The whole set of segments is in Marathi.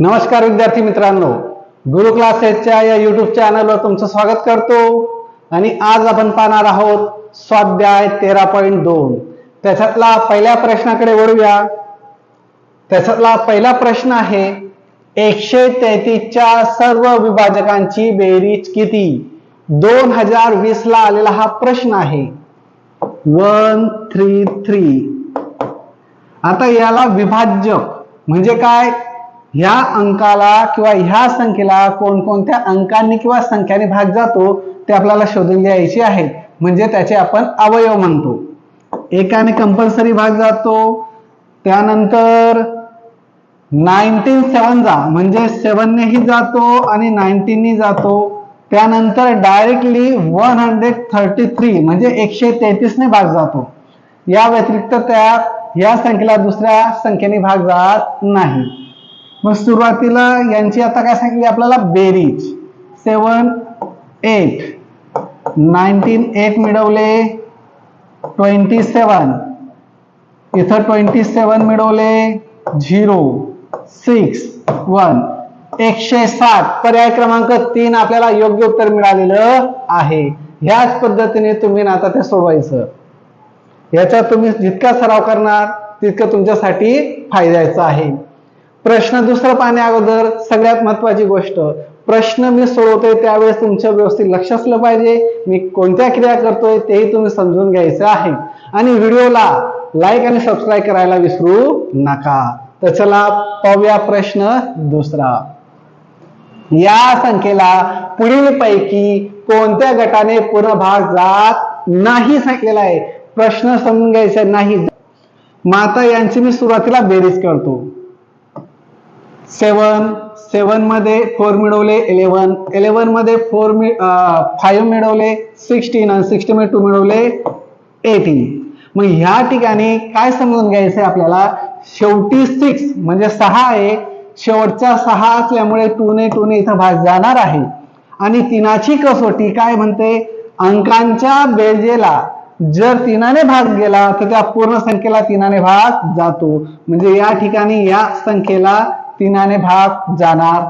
नमस्कार विद्यार्थी मित्रांनो. गुरु क्लासेसच्या या युट्यूब चॅनलवर तुमचं स्वागत करतो. आणि आज आपण पाहणार आहोत स्वाध्याय तेरा पॉईंट दोन. त्याच्यातला पहिल्या प्रश्नाकडे वळूया. त्याच्यातला पहिला प्रश्न आहे एकशे तेहतीसच्या सर्व विभाजकांची बेरीज किती? दोन हजार वीस ला आलेला हा प्रश्न आहे. One three three. आता याला विभाज्य म्हणजे काय? ह्या अंकाला किंवा ह्या संख्येला कोणकोणत्या अंकांनी किंवा संख्याने भाग जातो ते आपल्याला शोधून घ्यायचे आहे म्हणजे त्याचे आपण अवयव म्हणतो. एकाने कंपल्सरी भाग जातो त्यानंतर नाईन्टीन सेवनचा म्हणजे सेवननेही जातो आणि नाईन्टीननी जातो. त्यानंतर directly one hundred thirty three म्हणजे एकशे तेहतीसने भाग जातो. या व्यतिरिक्त त्या या संख्येला दुसऱ्या संख्येने भाग जात नाही. मग सुरुवातीला यांची आता काय सांगितली आपल्याला? बेरीज. Seven eight. नाईन्टीन एट मिळवले. ट्वेंटी सेवन इथं ट्वेंटी सेवन मिळवले. Zero six one. एकशे सात पर्याय क्रमांक तीन आपल्याला योग्य उत्तर मिळालेलं आहे. ह्याच पद्धतीने तुम्ही आता ते सोडवायचं. याचा तुम्ही जितका सराव करणार तितकं तुमच्यासाठी फायद्याचं आहे. प्रश्न दुसरा पाहण्या अगोदर सगळ्यात महत्वाची गोष्ट प्रश्न मी सोडवतोय त्यावेळेस तुमच्या व्यवस्थित लक्ष असलं पाहिजे. मी कोणत्या क्रिया करतोय तेही तुम्ही समजून घ्यायचं आहे. आणि व्हिडिओला लाईक आणि सबस्क्राईब करायला विसरू नका. तर चला पाहूया प्रश्न दुसरा. या संख्येला पुढील पैकी कोणत्या गटाने पूर्ण भाग जात नाही सांगितलेला आहे? प्रश्न समजून घ्यायचा नाही. माता यांची मी सुरुवातीला बेरीज करतो. सेवन सेवनमध्ये फोर मिळवले इलेवन इलेव्हनमध्ये फोर फाईव्ह मिळवले सिक्स्टीन आणि सिक्स्टीन मध्ये टू मिळवले एटीन मग ह्या ठिकाणी काय समजून घ्यायचंय आपल्याला? शेवटी सिक्स म्हणजे सहा आहे. शेवटचा सहा असल्यामुळे टूने टूने इथं भाग जाणार आहे. आणि तिनाची कसोटी काय म्हणते? अंकांच्या बेजेला जर तिनाने भाग गेला तर त्या पूर्ण संख्येला तिनाने भाग जातो. म्हणजे या ठिकाणी या संख्येला तिनाने भाग जाणार.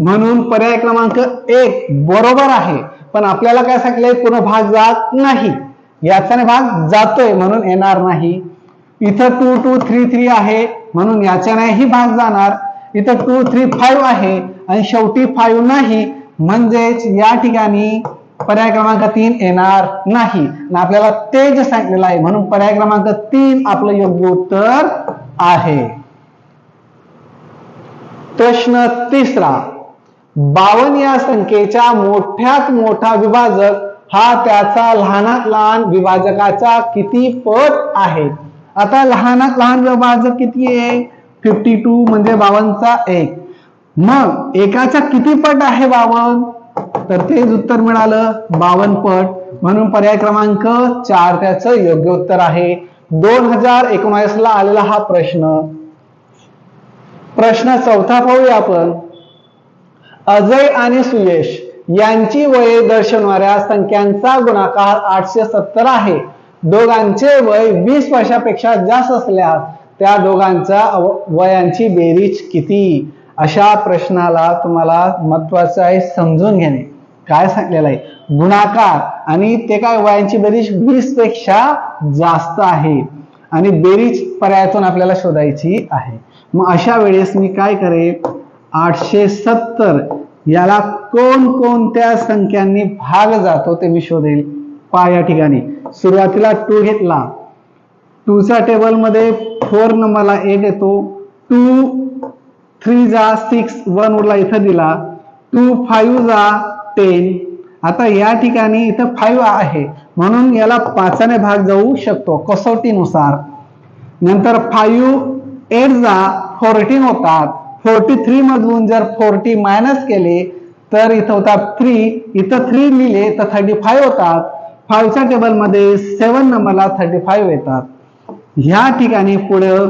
म्हणून पर्याय क्रमांक एक बरोबर आहे. पण आपल्याला काय सांगितलंय? पूर्ण भाग जात नाही. याच्याने भाग जातोय म्हणून येणार नाही. इथं टू टू थ्री थ्री आहे. म्हणून याच्यानेही भाग जाणार. इथं टू थ्री फाईव्ह आहे. आणि शेवटी फाईव्ह नाही. म्हणजेच या ठिकाणी पर्याय क्रमांक तीन येणार नाही. आपल्याला ते जे सांगितलेलं आहे. म्हणून पर्याय क्रमांक तीन आपलं योग्य उत्तर आहे. प्रश्न तिसरा बावन या संख्येच्या मोठ्यात मोठा विभाजक हा त्याचा लहानात लहान विभाजकाचा किती पट आहे? आता लहानात लहान विभाजक किती आहे? फिफ्टी टू म्हणजे बावनचा एक. मग एकाचा किती पट आहे बावन तर तेच उत्तर मिळालं बावन पट. म्हणून पर्याय क्रमांक चार त्याचं योग्य उत्तर आहे. दोन हजार एकोणावीस ला आलेला हा प्रश्न प्रश्न चौथा पाहूया आपण. अजय आणि सुयश यांची वये दर्शवणाऱ्या संख्यांचा गुणाकार आठशे सत्तर आहे. दोघांचे वय वीस वर्षापेक्षा जास्त असल्यास त्या दोघांच्या वयांची बेरीज किती? अशा प्रश्नाला तुम्हाला महत्वाचं आहे समजून घेणे. काय सांगलेलं आहे? गुणाकार. आणि ते काय वयांची बेरीज वीसपेक्षा जास्त आहे. आणि बेरीज पर्यायातून आपल्याला शोधायची आहे. मग अशा वेळेस मी काय करेन आठशे सत्तर याला कोणकोणत्या संख्यांनी भाग जातो ते मी शोधेल. पा या ठिकाणी. सुरुवातीला टू घेतला. टूचा टेबलमध्ये फोर नंबरला एट येतो. टू थ्री जा सिक्स वन उरला इथं दिला. टू फाईव्ह जा टेन आता या ठिकाणी इथं फाईव्ह आहे. म्हणून याला पाचाने भाग जाऊ शकतो. कसोटीनुसार. नंतर फाईव्ह एट जा फोर्टीन होतात. फोर्टी थ्री मधून जर फोर्टी मायनस केले तर इथं होतात थ्री इथं थ्री लिहिले तर थर्टी फाईव्ह होतात फाईव्हच्या टेबलमध्ये सेवन नंबरला थर्टी फाईव्ह येतात. ह्या ठिकाणी पुढं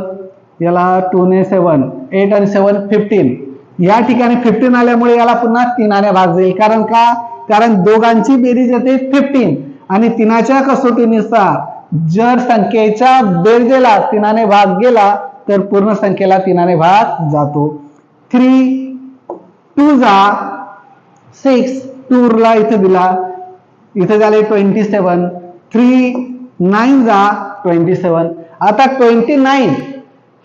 याला टू ने सेवन एट आणि सेवन फिफ्टीन या ठिकाणी फिफ्टीन आल्यामुळे याला पुन्हा तिनाने भाग जाईल कारण का? कारण दोघांची बेरीज येते फिफ्टीन आणि तिनाच्या कसोटीनुसार जर संख्येच्या बेरजेला तिनाने भाग गेला तर पूर्ण संख्येला तीनाने भाग जातो. थ्री टू जा. सिक्स टूरला इथं दिला. इथं झाले ट्वेंटी सेवन थ्री नाईन जा ट्वेंटी सेवन आता ट्वेंटी नाईन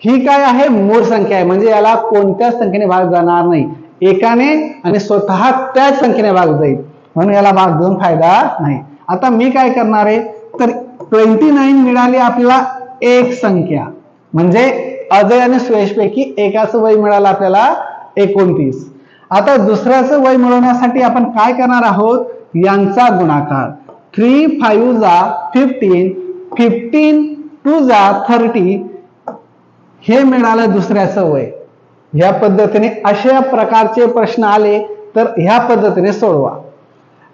ही काय आहे? मूळ संख्या आहे. म्हणजे याला कोणत्याच संख्येने भाग जाणार नाही. एकाने आणि स्वतः त्याच संख्येने भाग जाईल. म्हणून याला भाग देऊन फायदा नाही. आता मी काय करणार आहे? तर ट्वेंटी नाईन मिळाली आपल्याला एक संख्या. म्हणजे अजय आणि सुयश पैकी एकाचं वय मिळालं आपल्याला एकोणतीस. आता दुसऱ्याचं वय मिळवण्यासाठी आपण काय करणार आहोत? यांचा गुणाकार. थ्री फाईव्ह जा फिफ्टीन फिफ्टीन टू जा थर्टी हे मिळालं दुसऱ्याचं वय. या पद्धतीने अशा प्रकारचे प्रश्न आले तर ह्या पद्धतीने सोडवा.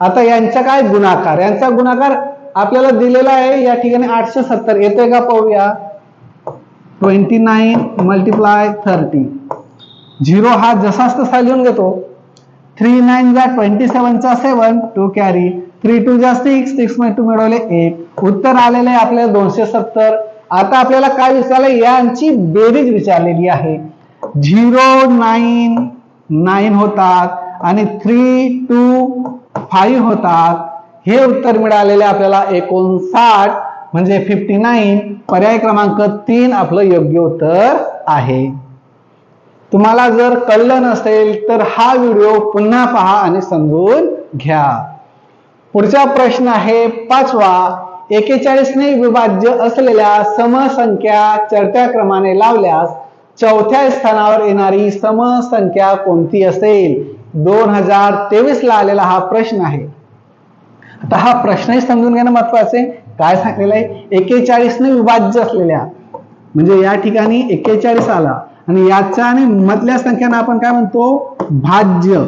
आता यांचा काय गुणाकार? यांचा गुणाकार आपल्याला दिलेला आहे. या ठिकाणी आठशे सत्तर. येतोय का पाहूया? Twenty nine multiply thirty zero हा जसाच तसा लिहून घेतो. थ्री नाईन जा twenty सेवनचा seven two carry three two जा सिक्स सिक्समध्ये टू मिळवले एट उत्तर आलेले आहे आपल्याला दोनशे सत्तर. आता आपल्याला काय विचारलं? यांची बेरीज विचारलेली आहे. झिरो नाईन नाईन होतात आणि थ्री टू फाईव्ह होतात. हे उत्तर मिळालेले आपल्याला एकोणसाठ. म्हणजे फिफ्टी नाईन पर्याय क्रमांक तीन आपलं योग्य उत्तर आहे. तुम्हाला जर कळलं नसेल तर हा व्हिडिओ पुन्हा पहा आणि समजून घ्या. पुढचा प्रश्न आहे पाचवा. एकेचाळीसने विभाज्य असलेल्या समसंख्या चढत्या क्रमाने लावल्यास चौथ्या स्थानावर येणारी समसंख्या कोणती असेल? दोन हजार तेवीस ला आलेला हा प्रश्न आहे. आता हा प्रश्नही समजून घेणं महत्त्वाचे काय सांगलेलं आहे? एकेचाळीसने विभाज्य असलेल्या. म्हणजे या ठिकाणी एकेचाळीस आला. आणि याच्या आणि मधल्या संख्येनं आपण काय म्हणतो? भाज्य.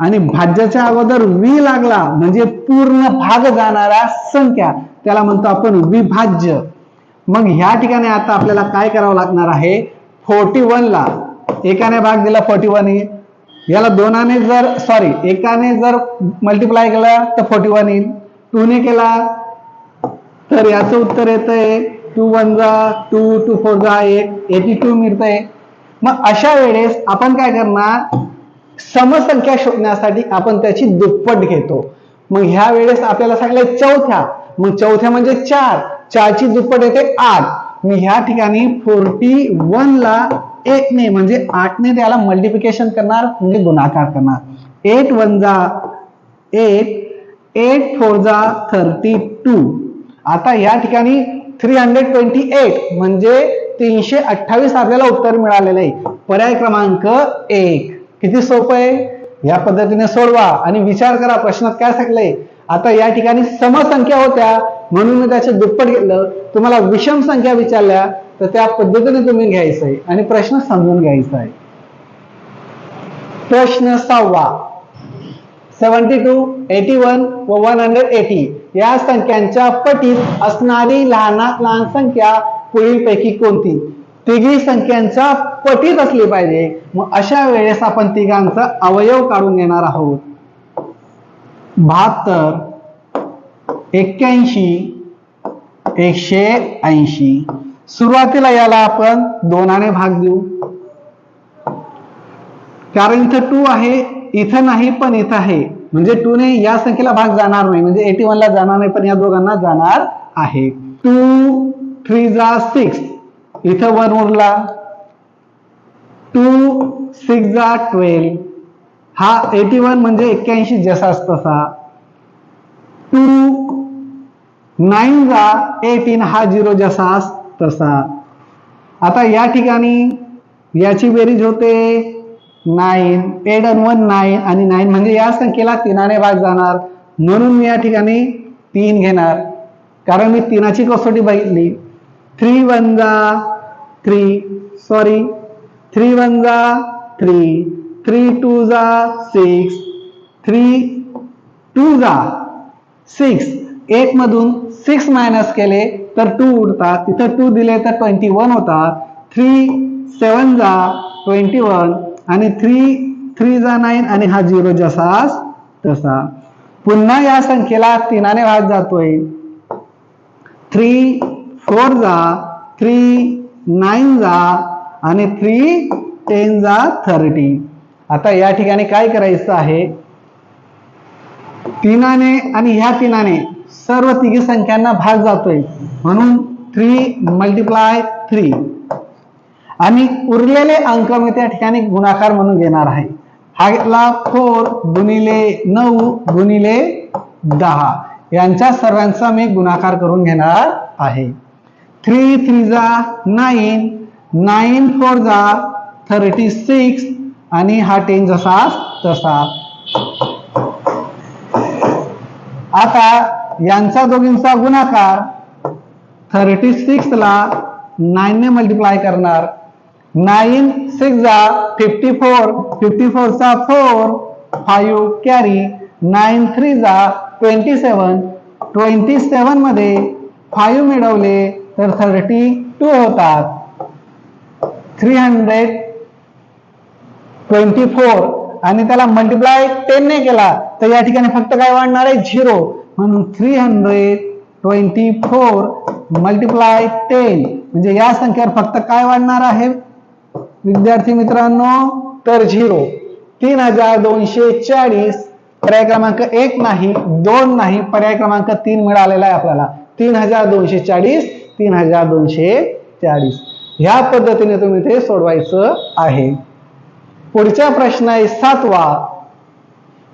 आणि भाज्याच्या अगोदर वी लागला म्हणजे पूर्ण भाग जाणारा संख्या. त्याला म्हणतो आपण विभाज्य. मग ह्या ठिकाणी आता आपल्याला काय करावं लागणार आहे? फोर्टी वनला एकाने भाग दिला फोर्टी वन याला दोनाने जर सॉरी एकाने जर मल्टिप्लाय केला तर फोर्टी वन येईल टूने केला तर याचं उत्तर येतंय टू वन जा टू टू फोर जा एक एटी टू मिळतंय. मग अशा वेळेस आपण काय करणार? समसंख्या शोधण्यासाठी आपण त्याची दुप्पट घेतो. मग ह्या वेळेस आपल्याला सांगितलं चौथ्या. मग चौथ्या म्हणजे चार. चारची दुप्पट येते आठ. मी ह्या ठिकाणी फोर्टी वन ला एकने म्हणजे आठने त्याला मल्टिप्लिकेशन करणार म्हणजे गुणाकार करणार. एट वन जा एट एट फोर जा थर्टी टू आता या ठिकाणी थ्री हंड्रेड ट्वेंटी एट म्हणजे तीनशे अठ्ठावीस आपल्याला उत्तर मिळालेलं. आहे पर्याय क्रमांक एक. किती सोपं आहे? या पद्धतीने सोडवा आणि विचार करा प्रश्नात काय सांगलंय. आता या ठिकाणी समसंख्या होत्या. म्हणून मी त्याचे दुप्पट घेतलं. तुम्हाला विषम संख्या विचारल्या तर त्या पद्धतीने तुम्ही घ्यायचं आहे आणि प्रश्न समजून घ्यायचा आहे. प्रश्न सहावा. सेवन्टी टू एटी वन व वन हंड्रेड एटी या संख्यांच्या पटीत असणारी लहानात लहान संख्या पुढीलपैकी कोणती? तिघी संख्यांच्या पटीत असली पाहिजे. मग अशा वेळेस आपण तिघांचा अवयव काढून घेणार आहोत. बहात्तर एक्क्याऐंशी एकशे ऐंशी. सुरुवातीला याला आपण दोनाने भाग देऊ. कारण इथं टू आहे इथं नाही पण इथं आहे. म्हणजे टू ने या संख्येला भाग जाणार नाही. म्हणजे एटी वन ला जाणार नाही पण या दोघांना जाणार आहे. टू थ्री जा सिक्स इथं वन उरला. टू सिक्स जा ट्वेल्व हा एटी वन म्हणजे एक्क्याऐंशी जसाच तसा. टू नाईन जा एटीन हा झिरो जसाच तसा. आता या ठिकाणी याची बेरीज होते. नाईन एट अन वन नाईन आणि नाईन म्हणजे या संख्येला तीनाने भाग जाणार. म्हणून मी या ठिकाणी तीन घेणार. कारण मी तीनाची कसोटी बघितली. थ्री वन जा थ्री सॉरी थ्री वन जा थ्री थ्री टू जा सिक्स थ्री टू जा सिक्स एक मधून सिक्स मायनस केले तर टू उठतात तिथं टू दिले तर ट्वेंटी वन होतात. थ्री सेवन जा ट्वेंटी वन आणि थ्री थ्री जा नाईन आणि हा झिरो जसाच तसा. पुन्हा या संख्येला तीनाने भाग जातोय. थ्री फोर जा थ्री नाईन जा आणि थ्री टेन जा थर्टी आता या ठिकाणी काय करायचं आहे? तीनाने आणि ह्या तीनाने सर्व तिघी संख्यांना भाग जातोय. म्हणून थ्री मल्टिप्लाय थ्री आणि उरलेले अंक मी त्या ठिकाणी गुणाकार म्हणून घेणार आहे. हाला फोर गुणिले नऊ गुणिले दहा. यांच्या सर्वांचा मी गुणाकार करून घेणार आहे. थ्री थ्री जा नाईन. नाईन फोर जा थर्टी सिक्स. आणि हा टेन जसा तसा. आता यांचा दोघींचा गुणाकार थर्टी सिक्सला नाईनने मल्टिप्लाय करणार. नाईन सिक्स जा फिफ्टी फोर फिफ्टी फोरचा four five carry nine three जा ट्वेंटी सेवन ट्वेंटी सेवनमध्ये फाईव्ह मिळवले तर थर्टी टू होतात. थ्री हंड्रेड ट्वेंटी फोर आणि त्याला मल्टिप्लाय टेनने केला तर या ठिकाणी फक्त काय वाढणार आहे? झिरो म्हणून three hundred twenty four multiply ten म्हणजे या संख्येवर फक्त काय वाढणार आहे? विद्यार्थी मित्रांनो तर झिरो. तीन हजार दोनशे चाळीस पर्याय क्रमांक एक नाही दोन नाही पर्याय क्रमांक तीन मिळालेला आहे आपल्याला. तीन हजार दोनशे चाळीस तीन हजार दोनशे चाळीस. ह्या पद्धतीने तुम्ही ते सोडवायचं आहे. पुढचा प्रश्न आहे सातवा.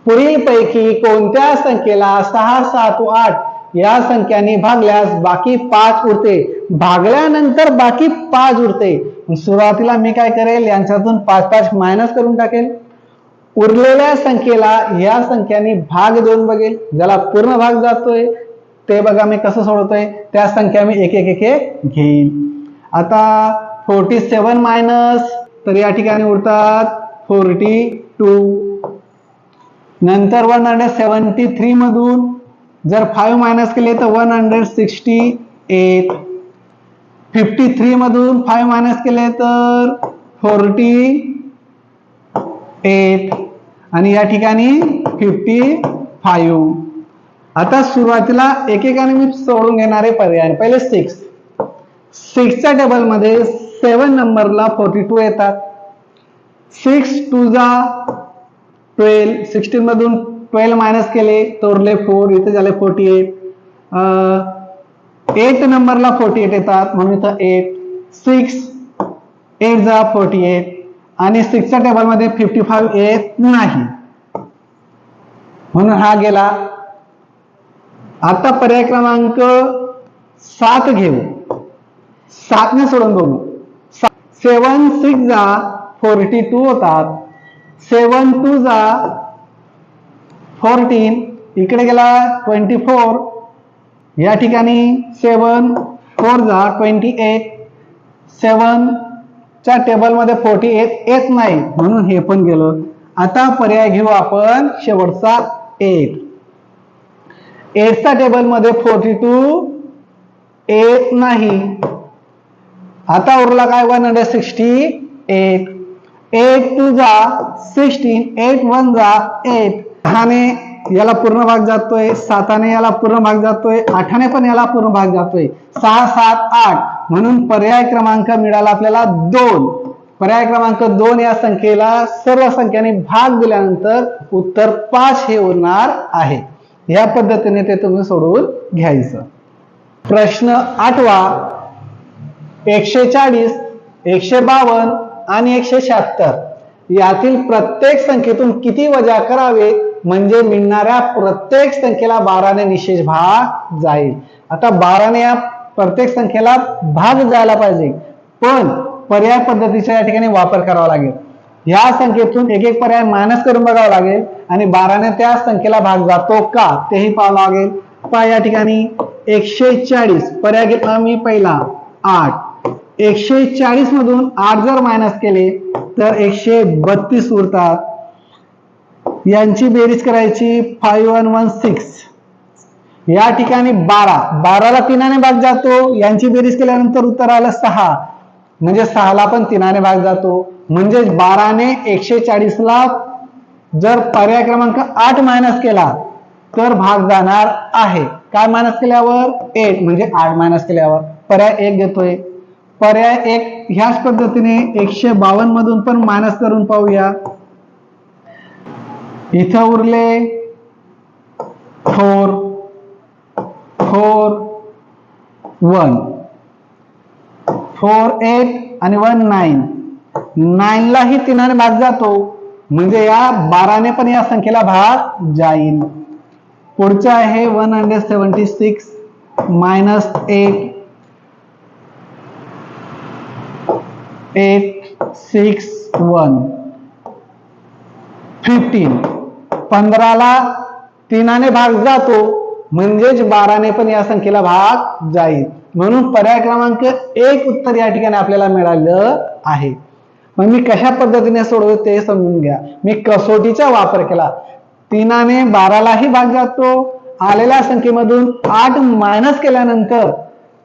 पुढीलपैकी कोणत्या संख्येला सहा सात आठ या संख्याने भागल्यास बाकी पाच उरते. भागल्यानंतर बाकी पाच उरते. सुरुवातीला मी काय करेल? यांच्यातून पाच पाच मायनस करून टाकेल. उरलेल्या संख्येला या संख्याने भाग देऊन बघेल. ज्याला पूर्ण भाग जातोय ते बघा मी कसं सोडवतोय. त्या संख्या मी एक एक एक घेईल आता फोर्टी सेवन मायनस तर या ठिकाणी उरतात फोर्टी टू नंतर वन हंड्रेड सेवन्टी थ्री मधून जर फाईव्ह मायनस केले तर one hundred sixty eight fifty three मधून फाईव्ह मायनस केले तर फोर्टी एट आणि या ठिकाणी फिफ्टी फाईव्ह आता सुरुवातीला एकेकाने मी सोडून घेणारे पर्याय. पहिले सिक्स सिक्सच्या टेबलमध्ये सेवन नंबरला फोर्टी टू येतात. सिक्स टू जा ट्वेल्व सिक्स्टीन मधून ट्वेल्व मायनस केले तर उरले फोर इथे झाले फोर्टी एट एट नंबरला फोर्टी एट येतात म्हणून इथं एट सिक्स एट जा फोर्टी एट आणि सिक्सच्या टेबलमध्ये फिफ्टी फाईव्ह येत नाही. म्हणून हा गेला. आता पर्याय क्रमांक सात घेऊ. सातने सोडून बघू. सेवन सिक्स जा फोर्टी टू होतात. सेवन टू जा फोर्टीन इकडे गेला ट्वेंटी फोर या ठिकाणी सेवन फोर जा ट्वेंटी एट सेवनच्या टेबलमध्ये फोर्टी एट येत नाही. म्हणून हे पण गेलं. आता पर्याय घेऊ आपण शेवटचा एट एटचा टेबलमध्ये फोर्टी टू एट नाही. आता उरला काय? One hundred sixty eight eight two जा सिक्स्टीन एट वन जा एट. दहाने याला पूर्ण भाग जातोय साताने याला पूर्ण भाग जातोय आठाने पण याला पूर्ण भाग जातोय. सहा सात आठ. म्हणून पर्याय क्रमांक मिळाला आपल्याला दोन. पर्याय क्रमांक दोन या संख्येला सर्व संख्याने भाग दिल्यानंतर उत्तर पाच हे उरणार आहे. या पद्धतीने ते तुम्ही सोडवून घ्यायचं. प्रश्न आठवा. एकशे चाळीस एकशे बावन्न आणि एकशे शहात्तर. यातील प्रत्येक संख्येतून किती वजा करावे? म्हणजे मिळणाऱ्या प्रत्येक संख्येला बाराने निशेष भाग जाईल. आता बाराने या प्रत्येक संख्येला भाग जायला पाहिजे. पण पर्याय पद्धतीचा या ठिकाणी वापर करावा लागेल. या संख्येतून एक एक पर्याय मायनस करून बघावा लागेल. आणि बाराने त्या संख्येला भाग जातो का तेही पाहावं लागेल. पहा या ठिकाणी एकशे चाळीस पर्याय घेतला मी पहिला. आठ. एकशे चाळीस मधून आठ जर मायनस केले तर एकशे बत्तीस उरतात. यांची बेरीज करायची फाईव्ह वन वन सिक्स या ठिकाणी बारा. बाराला तिनाने भाग जातो. यांची बेरीज केल्यानंतर उत्तर आलं सहा. म्हणजे सहाला पण तिनाने भाग जातो. म्हणजे बाराने एकशे चाळीसला जर पर्याय क्रमांक आठ मायनस केला तर भाग जाणार आहे. काय मायनस केल्यावर? एट म्हणजे आठ मायनस केल्यावर. पर्याय एक घेतोय. पर्याय एक ह्याच पद्धतीने एकशे बावन्न मधून पण मायनस करून पाहूया. इथं उरले four four one. Four eight आणि वन नाईन. नाईनलाही तिनाने भाग जातो. म्हणजे या बाराने पण या संख्येला भाग जाईल पुढचं आहे one hundred seventy six minus eight. Eight six one. Fifteen पंधराला तीनाने भाग जातो. म्हणजेच बाराने पण या संख्येला भाग जाईल. म्हणून पर्याय क्रमांक एक उत्तर या ठिकाणी आपल्याला मिळालं आहे. मग मी कशा पद्धतीने सोडवतो ते समजून घ्या. मी कसोटीचा वापर केला. तीनाने बारालाही भाग जातो. आलेल्या संख्येमधून आठ मायनस केल्यानंतर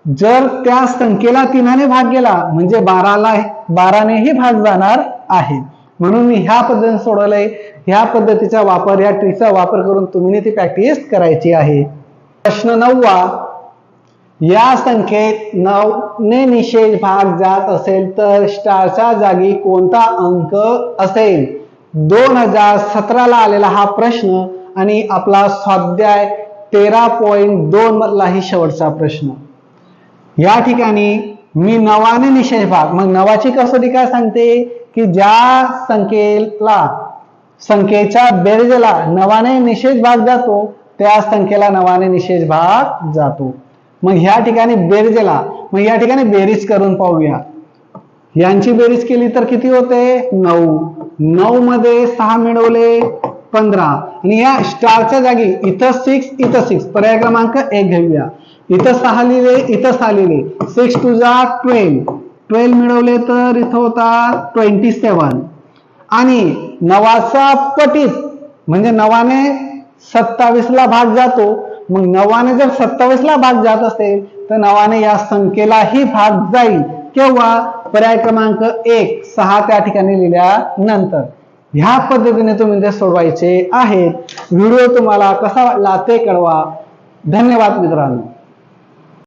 जर त्या संख्येला तीनाने भाग गेला म्हणजे बाराला बारानेही भाग जाणार आहे. म्हणून मी ह्या पद्धतीने सोडवलंय. ह्या पद्धतीचा वापर या ट्रीचा वापर करून तुम्ही ती प्रॅक्टिस करायची आहे. प्रश्न नववा या संख्येत नवने निषेध भाग जात असेल तर स्टारच्या जागी कोणता अंक असेल? दोन हजार सतराला आलेला हा प्रश्न आणि आपला स्वाध्याय तेरा पॉईंट दोन मधलाही शेवटचा प्रश्न. या ठिकाणी मी नवाने निषेध भाग मग नवाची कसोटी काय सांगते? की ज्या संख्येला संख्येच्या बेरजेला नवाने निषेध भाग जातो त्या संख्येला नवाने निषेध भाग जातो. मग ह्या ठिकाणी बेरजेला मग या ठिकाणी बेरीज करून पाहूया. यांची बेरीज केली तर किती होते? नऊ. नऊ मध्ये सहा मिळवले पंधरा. आणि या स्टारच्या जागी इथं सिक्स इथं सिक्स पर्याय क्रमांक एक घेऊया. इथं सहा लिहिले इथं सहा लिहिले. सिक्स टू जा ट्वेल्व ट्वेल्व मिळवले तर इथं होता ट्वेंटी सेवन. आणि नवाचा पटीत म्हणजे नवाने सत्तावीसला भाग जातो. मग नवाने जर सत्तावीसला भाग जात असेल तर नवाने या संख्येलाही भाग जाईल. केव्हा? पर्याय क्रमांक एक सहा त्या ठिकाणी लिहिल्यानंतर ह्या पद्धतीने तुम्ही ते सोडवायचे आहेत. व्हिडिओ तुम्हाला कसा वाटला ते कळवा. धन्यवाद मित्रांनो.